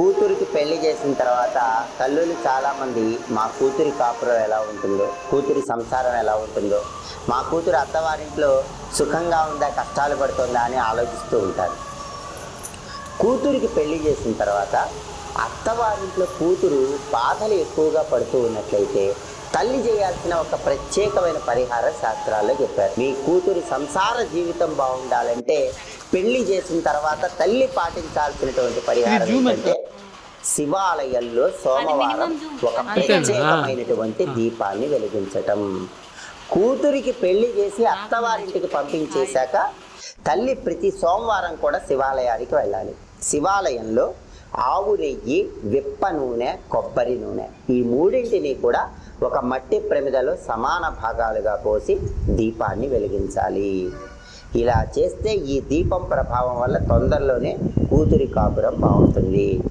కూతురికి పెళ్ళి చేసిన తర్వాత తల్లులు చాలామంది మా కూతురి కాపురం ఎలా ఉంటుందో కూతురి సంసారం ఎలా ఉంటుందో మా కూతురు అత్తవారింట్లో సుఖంగా ఉందా కష్టాలు పడుతుందా అని ఆలోచిస్తూ ఉంటారు. కూతురికి పెళ్ళి చేసిన తర్వాత అత్తవారింట్లో కూతురు బాధలు ఎక్కువగా పడుతూ ఉన్నట్లయితే తల్లి చేయాల్సిన ఒక ప్రత్యేకమైన పరిహార శాస్త్రాల్లో చెప్పారు. మీ కూతురి సంసార జీవితం బాగుండాలంటే పెళ్ళి చేసిన తర్వాత తల్లి పాటించాల్సినటువంటి పరిహారం ఏంటంటే శివాలయంలో సోమవారం ఒక ప్రత్యేకమైనటువంటి దీపాన్ని వెలిగించటం. కూతురికి పెళ్ళి చేసి అత్తవారింటికి పంపించేశాక తల్లి ప్రతి సోమవారం కూడా శివాలయానికి వెళ్ళాలి. శివాలయంలో ఆవు నెయ్యి విప్ప నూనె కొబ్బరి నూనె ఈ మూడింటిని కూడా ఒక మట్టి ప్రమిదలో సమాన భాగాలుగా పోసి దీపాన్ని వెలిగించాలి. ఇలా చేస్తే ఈ దీపం ప్రభావం వల్ల తొందరలోనే కూతురి కాపురం బాగుంటుంది.